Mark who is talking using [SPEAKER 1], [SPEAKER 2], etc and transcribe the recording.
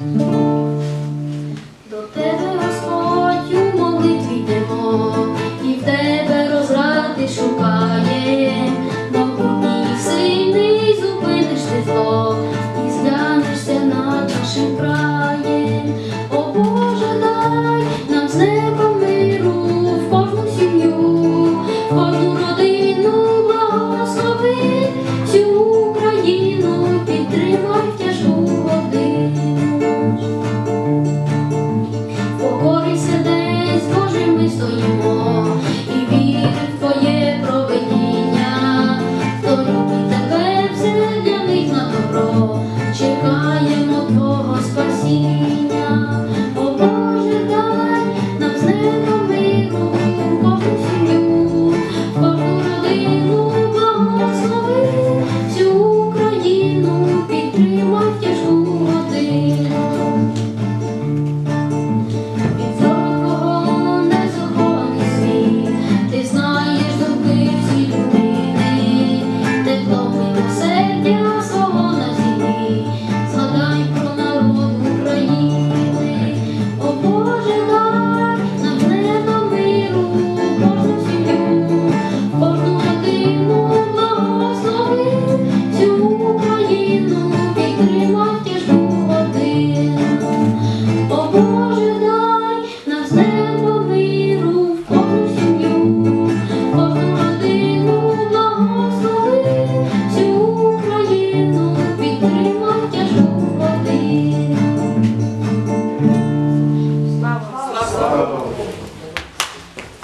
[SPEAKER 1] Mm-hmm. стоїмо і віримо в твоє проведіння, хто тебе все для них на добро чекає.